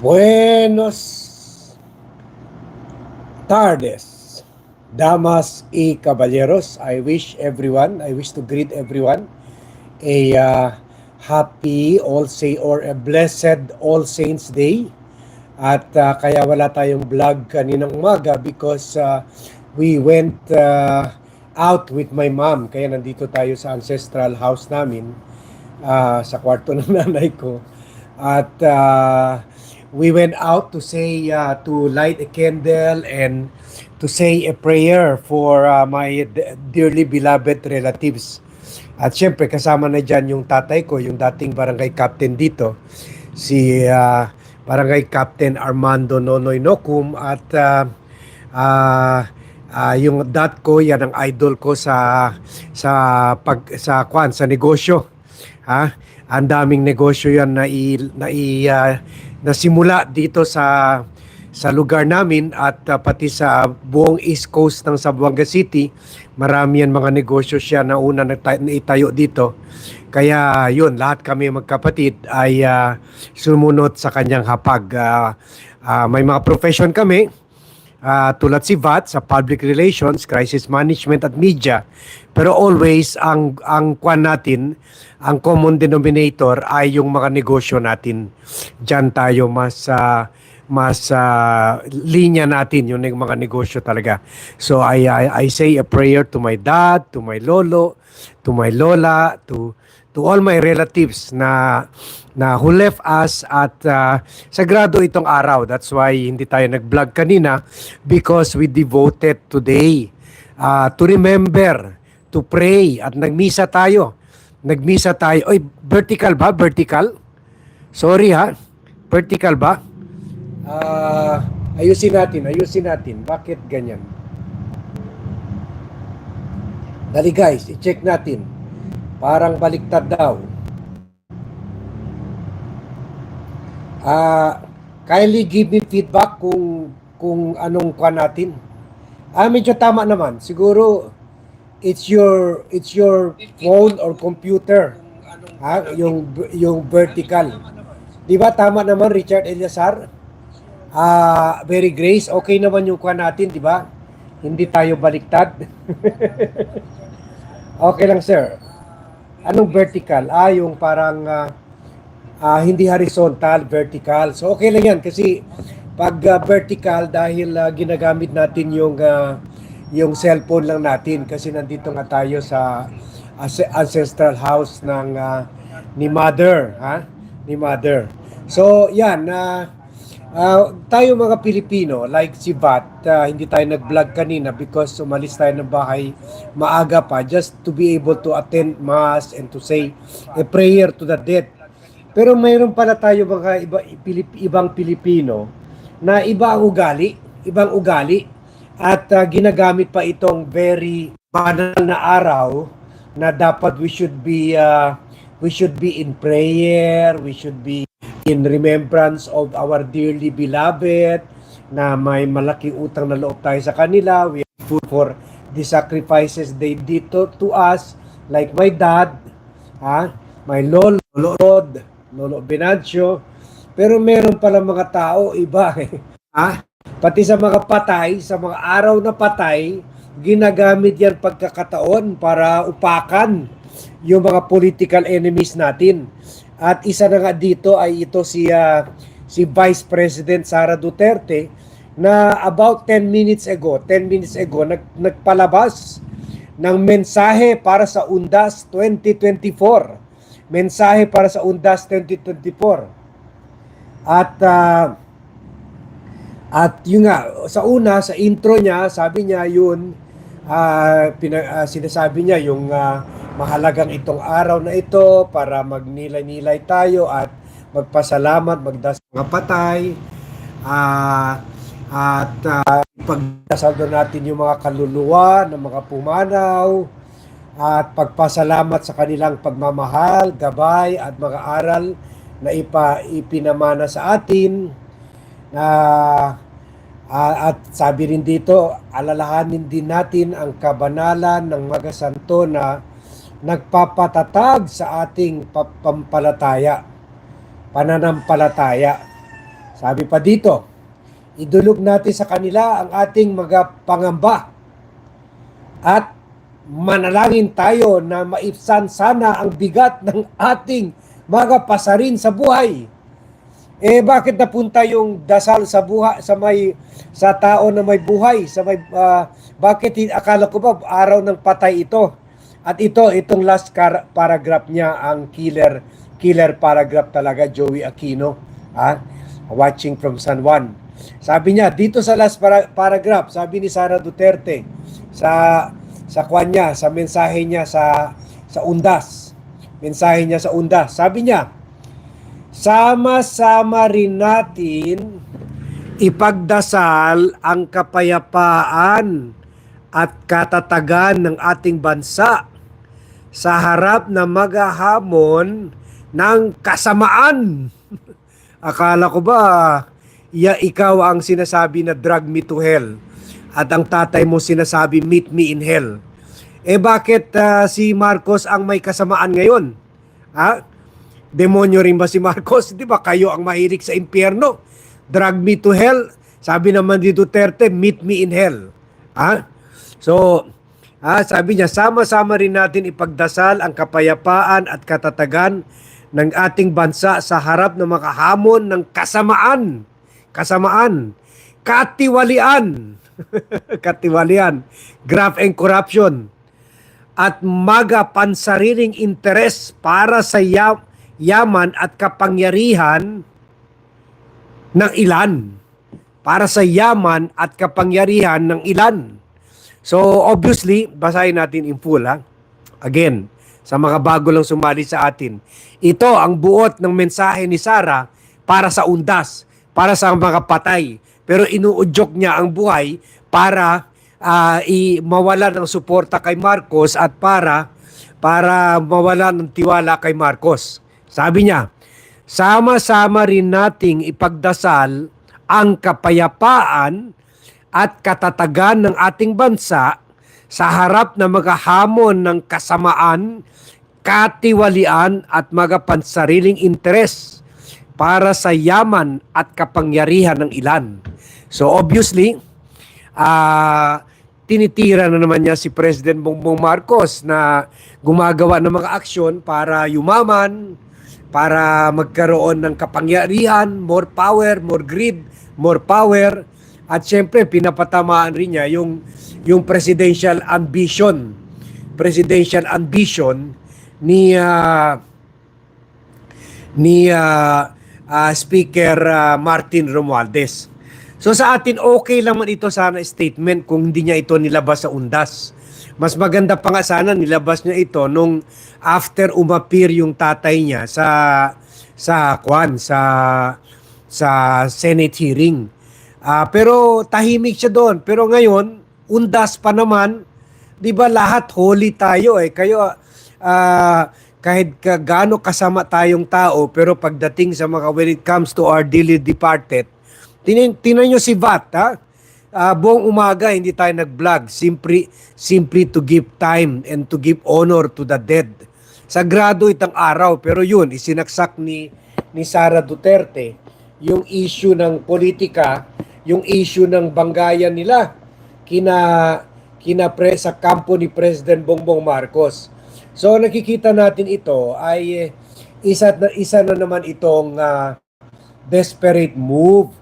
Buenos tardes, damas y caballeros. I wish everyone, I wish to greet everyone a uh, happy All Say or a blessed All Saints Day. At uh, kaya wala tayong vlog kaninang umaga because uh, we went uh, out with my mom. Kaya nandito tayo sa ancestral house namin uh, sa kwarto ng nanay ko. At uh, we went out to say uh, to light a candle and to say a prayer for uh, my dearly beloved relatives. At syempre kasama na dyan yung tatay ko, yung dating barangay captain dito, si uh, barangay captain Armando Nonoy Nokum at uh, uh, uh, yung dad ko, yan ang idol ko sa sa pag sa kwan sa negosyo. Ha? Ang daming negosyo yan na i, na i, uh, nasimula dito sa sa lugar namin at uh, pati sa buong East Coast ng Zamboanga City, marami yan mga negosyo siya na una naitayo dito. Kaya yun, lahat kami magkapatid ay uh, sumunod sa kanyang hapag. Uh, uh, may mga profession kami, uh, tulad si VAT sa Public Relations, Crisis Management at Media. Pero always, ang, ang kwan natin, ang common denominator ay yung mga negosyo natin. Diyan tayo mas uh, mas uh, linya natin yun yung mga negosyo talaga. So I, I I say a prayer to my dad, to my lolo, to my lola, to to all my relatives na na who left us at uh, sagrado itong araw. That's why hindi tayo nag-vlog kanina because we devoted today uh, to remember, to pray at nagmisa tayo. Nagmisa tayo. Oy, vertical ba? Vertical? Sorry ha. Vertical ba? Ah, ayusin natin, ayusin natin. Bakit ganyan? Dali guys, i-check natin. Parang baliktad daw. Ah, kindly give me feedback kung kung anong kwa natin. Ah, medyo tama naman. Siguro it's your it's your phone or computer. Ha, yung yung vertical. 'Di ba tama naman Richard Eliasar? Ah, very grace, okay naman yung kwa natin, 'di ba? Hindi tayo baliktad. okay lang, sir. Anong vertical? Ah, yung parang ah, ah, hindi horizontal, vertical. So okay lang 'yan kasi pag ah, vertical dahil ah, ginagamit natin yung ah, yung cellphone lang natin kasi nandito nga tayo sa ance- ancestral house ng ah, ni mother, ha? Ni mother. So, yan na ah, tayo mga Pilipino, like si Bat, ah, hindi tayo nag-vlog kanina because umalis tayo ng bahay maaga pa just to be able to attend mass and to say a prayer to the dead. Pero mayroon pala tayo mga iba, Pilip, ibang Pilipino na iba ang ugali, ibang ugali at ah, ginagamit pa itong very banal na araw na dapat we should be uh, we should be in prayer, we should be in remembrance of our dearly beloved na may malaking utang na loob tayo sa kanila. We are food for the sacrifices they did to, to us like my dad, ha? My lolo, lolo Rod, lolo Benancio. Pero meron pala mga tao iba eh. Ha? Pati sa mga patay, sa mga araw na patay, ginagamit yan pagkakataon para upakan yung mga political enemies natin. At isa na nga dito ay ito si ah, si Vice President Sara Duterte na about 10 minutes ago, 10 minutes ago nag, nagpalabas ng mensahe para sa UNDAS 2024. Mensahe para sa UNDAS 2024. At ah, at yun nga, sa una, sa intro niya, sabi niya yun, ah, pina, ah, sinasabi niya yung ah, mahalagang itong araw na ito para magnilay-nilay tayo at magpasalamat, magdasal mga patay, ah, at uh, pagdasal doon natin yung mga kaluluwa ng mga pumanaw, at pagpasalamat sa kanilang pagmamahal, gabay at mga aral na ipa, ipinamana sa atin. Na ah, at sabi rin dito, alalahanin din natin ang kabanalan ng mga santo na nagpapatatag sa ating pa- pampalataya, pananampalataya. Sabi pa dito, idulog natin sa kanila ang ating mga pangamba at manalangin tayo na maipsan sana ang bigat ng ating mga pasarin sa buhay. Eh bakit napunta yung dasal sa buhay sa may sa tao na may buhay, sa may ah, bakit akala ko ba araw ng patay ito? At ito itong last car- paragraph niya ang killer killer paragraph talaga Joey Aquino, ha? Watching from San Juan. Sabi niya dito sa last para- paragraph, sabi ni Sara Duterte sa sa kwan sa mensahe niya sa sa Undas. Mensahe niya sa Undas. Sabi niya, sama-sama rin natin ipagdasal ang kapayapaan at katatagan ng ating bansa sa harap na maghahamon ng kasamaan. Akala ko ba, ya ikaw ang sinasabi na drag me to hell at ang tatay mo sinasabi meet me in hell. Eh bakit ah, si Marcos ang may kasamaan ngayon? Ha? Demonyo rin ba si Marcos? Di ba kayo ang mahilig sa impyerno? Drag me to hell. Sabi naman ni Duterte, meet me in hell. Ha? So, ah, sabi niya, sama-sama rin natin ipagdasal ang kapayapaan at katatagan ng ating bansa sa harap ng makahamon ng kasamaan. Kasamaan. Katiwalian. Katiwalian. Graft and corruption at maga pansariling interes para sa ya- yaman at kapangyarihan ng ilan. Para sa yaman at kapangyarihan ng ilan. So obviously, basahin natin in full ha. Again, sa mga bago lang sumali sa atin. Ito ang buot ng mensahe ni Sara para sa undas, para sa mga patay. Pero inuudyok niya ang buhay para ah, i mawala ng suporta kay Marcos at para para mawala ng tiwala kay Marcos. Sabi niya, sama-sama rin nating ipagdasal ang kapayapaan at katatagan ng ating bansa sa harap na mga hamon ng kasamaan, katiwalian at mga pansariling interes para sa yaman at kapangyarihan ng ilan. So obviously, ah tinitira na naman niya si President Bongbong Marcos na gumagawa ng mga aksyon para yumaman, para magkaroon ng kapangyarihan, more power, more greed, more power, at syempre pinapatamaan rin niya yung yung presidential ambition, presidential ambition ni ah, ni ah, ah, Speaker ah, Martin Romualdez. So sa atin okay lang man ito sana statement kung hindi niya ito nilabas sa undas. Mas maganda pa nga sana nilabas niya ito nung after umapir yung tatay niya sa sa kwan sa sa Senate hearing. Ah, pero tahimik siya doon. Pero ngayon, undas pa naman, 'di ba lahat holy tayo eh. Kayo ah, kahit ka, gaano kasama tayong tao, pero pagdating sa mga when it comes to our daily departed, Tinan, tinan nyo si Vat, ha? Ah, buong umaga hindi tayo nag-vlog. Simply, simply to give time and to give honor to the dead. Sagrado itang araw, pero yun, isinaksak ni, ni Sara Duterte yung issue ng politika, yung issue ng banggayan nila kina, kina pre, sa kampo ni President Bongbong Marcos. So nakikita natin ito ay eh, isa na isa na naman itong ah, desperate move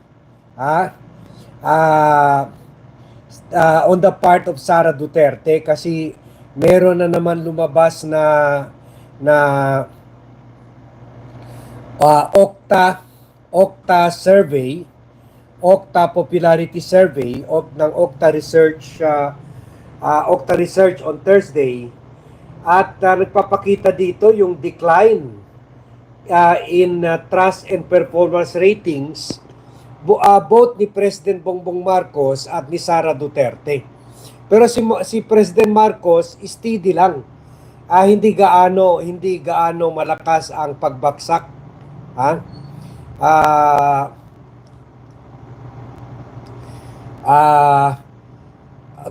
ha? Ah, ah, on the part of Sara Duterte kasi meron na naman lumabas na na ah, Okta Okta survey Okta popularity survey of ng Okta Research ah, ah, Okta Research on Thursday. At ah, nagpapakita dito yung decline ah, in ah, trust and performance ratings ah, both ni President Bongbong Marcos at ni Sara Duterte. Pero si si President Marcos steady lang. Ah, hindi gaano hindi gaano malakas ang pagbaksak. Ha? Ah ah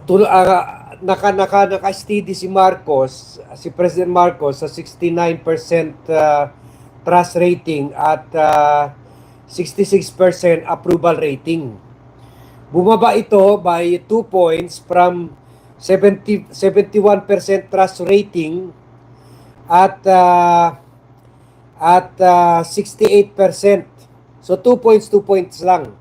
tul ah, naka naka naka steady si Marcos, si President Marcos sa 69% ah, trust rating at ah, 66% approval rating. Bumaba ito by 2 points from 70, 71% trust rating at uh, at uh, 68%. So 2 points, 2 points lang.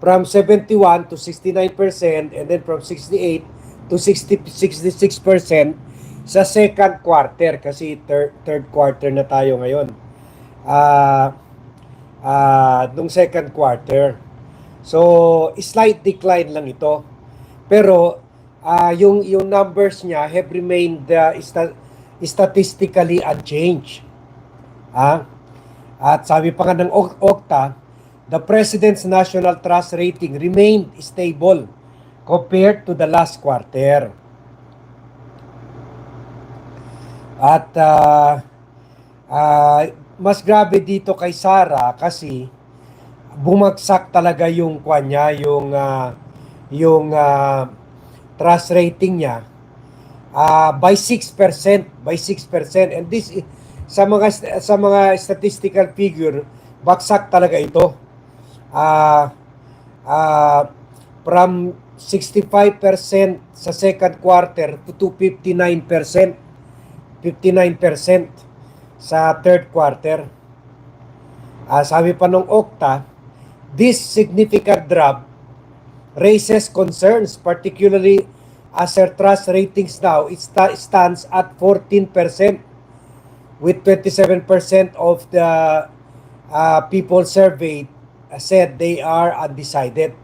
From 71 to 69% and then from 68 to 60, 66% sa second quarter kasi third, third quarter na tayo ngayon. Ah ah nung second quarter. So, slight decline lang ito. Pero ah yung yung numbers niya have remained uh, sta- statistically unchanged. Ah? At sabi pa nga ng Okta, the President's National Trust Rating remained stable compared to the last quarter. At ah, ah, mas grabe dito kay Sara kasi bumagsak talaga yung kanya, yung ah, yung ah, trust rating niya ah, by 6%, by 6%. And this sa mga sa mga statistical figure, baksak talaga ito. Ah ah, from 65% sa second quarter to 59%. 59% sa third quarter. Ah, sabi pa nung Okta, this significant drop raises concerns, particularly as her trust ratings now it sta- stands at 14%, with 27% of the uh, people surveyed said they are undecided.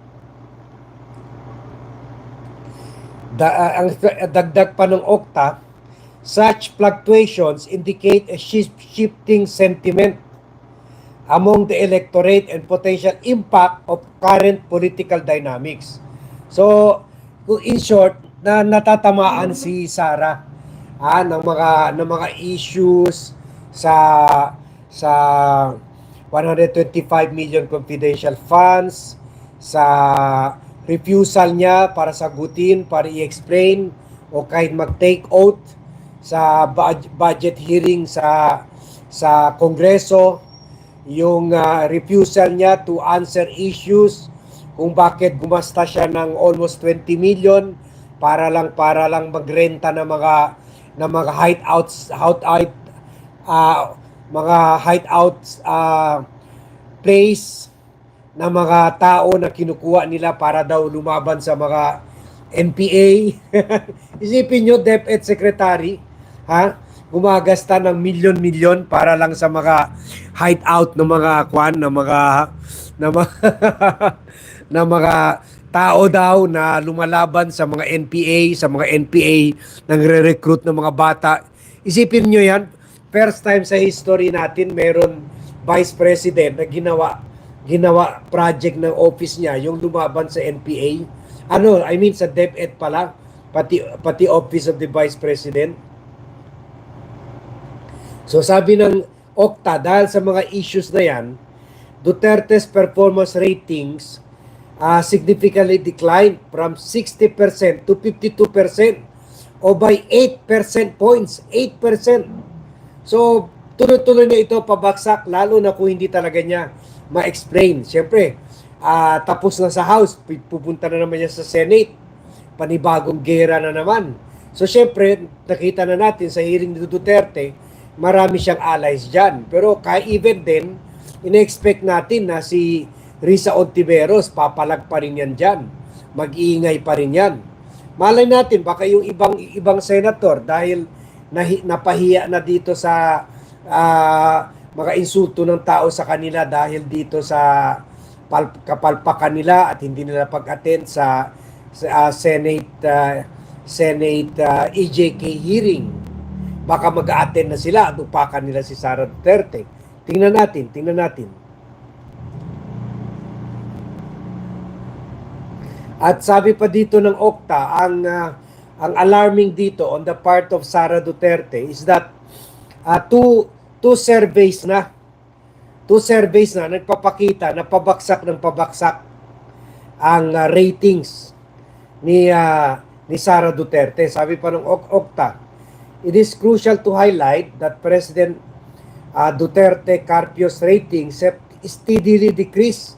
Da, uh, ang dagdag pa ng Okta, such fluctuations indicate a shif- shifting sentiment among the electorate and potential impact of current political dynamics. So, in short, na natatamaan si Sara ah, ng mga ng mga issues sa sa 125 million confidential funds sa refusal niya para sagutin, para i-explain o kahit mag-take oath sa bud- budget hearing sa sa Kongreso yung ah, refusal niya to answer issues kung bakit gumasta siya ng almost 20 million para lang para lang magrenta ng mga ng mga hideouts hideout ah, mga hideouts ah, place ng mga tao na kinukuha nila para daw lumaban sa mga NPA. Isipin nyo, DepEd Secretary, ha? Gumagasta ng milyon-milyon para lang sa mga hideout ng mga kwan, ng mga ng mga ng mga tao daw na lumalaban sa mga NPA, sa mga NPA nagre-recruit ng mga bata. Isipin nyo yan, first time sa history natin meron vice president na ginawa ginawa project ng office niya yung lumaban sa NPA. Ano, I mean sa DepEd pala, pati pati office of the vice president. So sabi ng Okta, dahil sa mga issues na yan, Duterte's performance ratings uh, significantly declined from 60% to 52% o by 8% points. 8%. So, tuloy-tuloy na ito pabagsak lalo na kung hindi talaga niya ma-explain. Siyempre, ah, tapos na sa House, pu- pupunta na naman niya sa Senate. Panibagong gera na naman. So, siyempre, nakita na natin sa hearing ni Duterte, marami siyang allies dyan. Pero kaya even din, ina-expect natin na si Risa Ontiveros, papalag pa rin yan dyan. Mag-iingay pa rin yan. Malay natin, baka yung ibang ibang senator dahil nahi, napahiya na dito sa ah, mga insulto ng tao sa kanila dahil dito sa pal, kapalpakan nila at hindi nila pag-attend sa, sa ah, Senate ah, Senate ah, EJK hearing. Baka mag-attend na sila at upakan nila si Sara Duterte. Tingnan natin, tingnan natin. At sabi pa dito ng Okta, ang ah, ang alarming dito on the part of Sara Duterte is that ah, two two surveys na two surveys na nagpapakita na pabaksak ng pabaksak ang ah, ratings ni ah, ni Sara Duterte. Sabi pa ng Ok- Okta, it is crucial to highlight that President uh, Duterte Carpio's rating set steadily decrease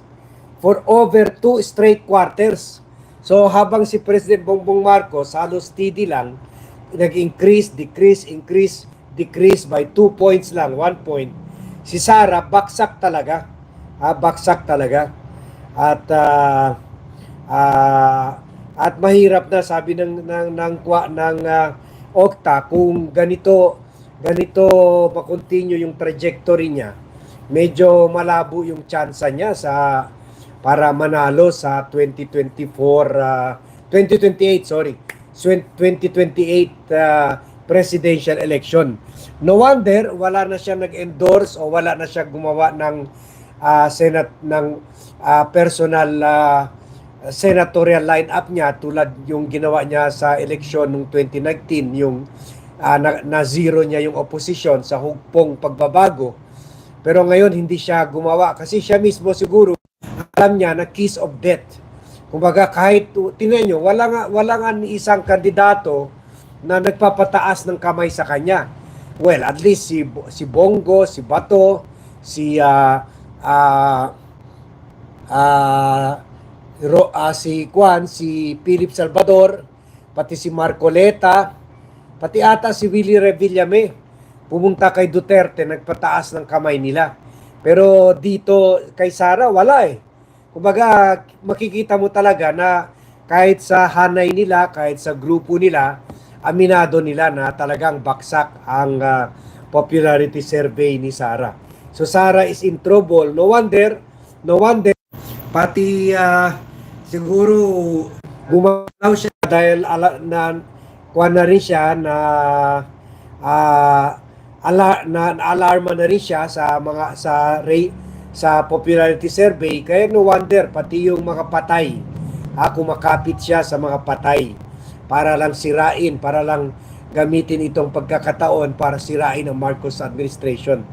for over two straight quarters. So habang si President Bongbong Marcos halos steady lang, nag-increase, decrease, increase, decrease by 2 points lang, 1 point. Si Sara, baksak talaga. Ah, baksak talaga. At ah, ah, at mahirap na sabi ng ng ng kwa ng ah, Okta kung ganito ganito ma-continue yung trajectory niya. Medyo malabo yung tsansa niya sa para manalo sa 2024 ah, 2028 sorry 2028 ah, presidential election. No wonder wala na siya nag-endorse o wala na siya gumawa ng ah, senate ng ah, personal ah, senatorial lineup niya tulad yung ginawa niya sa eleksyon ng 2019 yung ah, na, na zero niya yung opposition sa hugpong pagbabago. Pero ngayon hindi siya gumawa kasi siya mismo siguro alam niya na kiss of death. Kumbaga kahit tingnan niyo wala nga wala nga isang kandidato na nagpapataas ng kamay sa kanya. Well, at least si si Bongo, si Bato, si ah ah ah, Ro, ah, si Juan, si Philip Salvador, pati si Marcoleta, pati ata si Willie Revillame. Pumunta kay Duterte, nagpataas ng kamay nila. Pero dito kay Sara, wala eh. Kumbaga, makikita mo talaga na kahit sa hanay nila, kahit sa grupo nila, aminado nila na talagang baksak ang ah, popularity survey ni Sara. So Sara is in trouble. No wonder, no wonder pati ah, siguro gumalaw siya dahil ala, na kuha na rin siya na ah, ala, na, na alarma na rin siya sa mga sa rate sa popularity survey. Kaya no wonder pati yung mga patay ah, kumakapit siya sa mga patay para lang sirain para lang gamitin itong pagkakataon para sirain ang Marcos administration.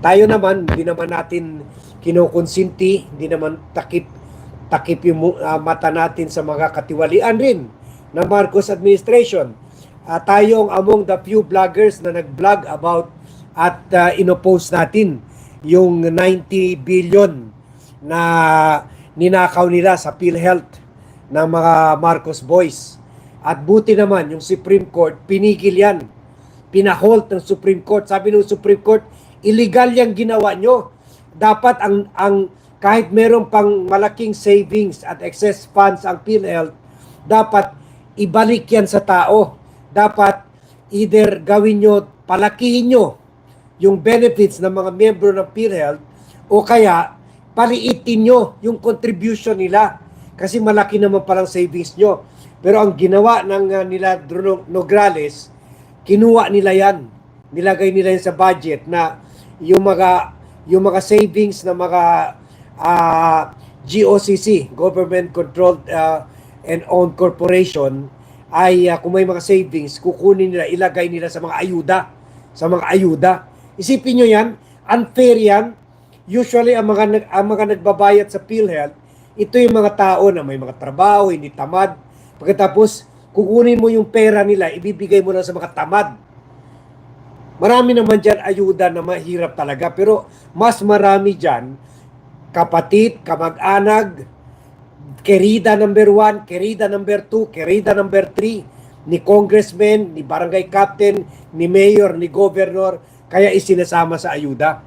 Tayo naman hindi naman natin kinukonsinti hindi naman takip takip yung ah, mata natin sa mga katiwalian rin ng Marcos administration. Ah, tayong among the few vloggers na nag-vlog about at uh, inopose natin yung 90 billion na ninakaw nila sa PhilHealth ng mga Marcos boys. At buti naman yung Supreme Court pinigil yan. Pinahold ng Supreme Court. Sabi ng Supreme Court, illegal yung ginawa nyo. Dapat ang ang kahit meron pang malaking savings at excess funds ang PhilHealth, dapat ibalik yan sa tao. Dapat either gawin nyo, palakihin nyo yung benefits ng mga miyembro ng PhilHealth o kaya paliitin nyo yung contribution nila kasi malaki naman palang savings nyo. Pero ang ginawa ng uh, nila Nograles, kinuha nila yan. Nilagay nila yan sa budget na yung mga yung mga savings ng mga ah, GOCC, Government Controlled ah, and Owned Corporation, ay ah, kung may mga savings, kukunin nila, ilagay nila sa mga ayuda. Sa mga ayuda. Isipin nyo yan, unfair yan. Usually, ang mga, ang mga nagbabayad sa PhilHealth, ito yung mga tao na may mga trabaho, hindi tamad. Pagkatapos, kukunin mo yung pera nila, ibibigay mo na sa mga tamad. Marami naman dyan ayuda na mahirap talaga. Pero mas marami dyan, kapatid, kamag-anag, kerida number one, kerida number two, kerida number three, ni congressman, ni barangay captain, ni mayor, ni governor, kaya isinasama sa ayuda.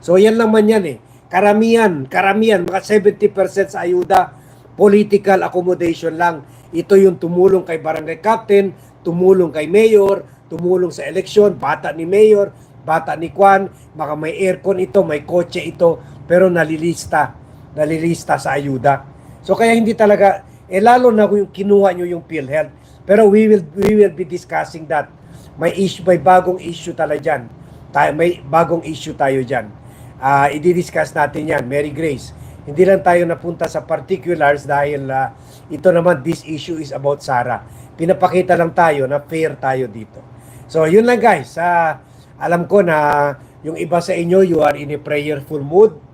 So yan naman yan eh. Karamihan, karamihan, mga 70% sa ayuda, political accommodation lang. Ito yung tumulong kay barangay captain, tumulong kay mayor, tumulong sa eleksyon, bata ni mayor, bata ni Kwan, baka may aircon ito, may kotse ito, pero nalilista, nalilista sa ayuda. So kaya hindi talaga, eh lalo na kung kinuha nyo yung PhilHealth. Pero we will, we will be discussing that. May issue, may bagong issue talaga dyan. Tayo, may bagong issue tayo dyan. Ah, i-discuss natin yan, Mary Grace. Hindi lang tayo napunta sa particulars dahil ah, ito naman, this issue is about Sarah. Pinapakita lang tayo na fair tayo dito. So, yun lang guys. Ah, alam ko na yung iba sa inyo, you are in a prayerful mood.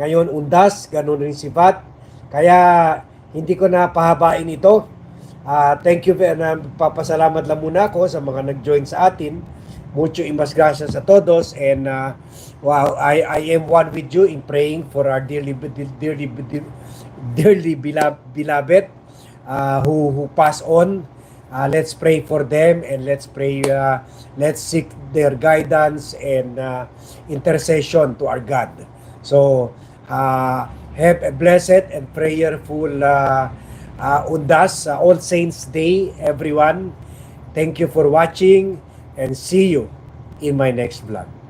Ngayon, undas, ganun rin si Vat. Kaya, hindi ko na pahabain ito. Ah, thank you, na papasalamat lang muna ako sa mga nag-join sa atin. Mucho imas gracias a todos and uh, wow, I, I am one with you in praying for our dearly, dearly, dearly beloved, beloved uh, who, who pass on. Uh, let's pray for them and let's pray, uh, let's seek their guidance and uh, intercession to our God. So, uh, have a blessed and prayerful uh, uh, Undas, uh, All Saints Day, everyone. Thank you for watching and see you in my next vlog.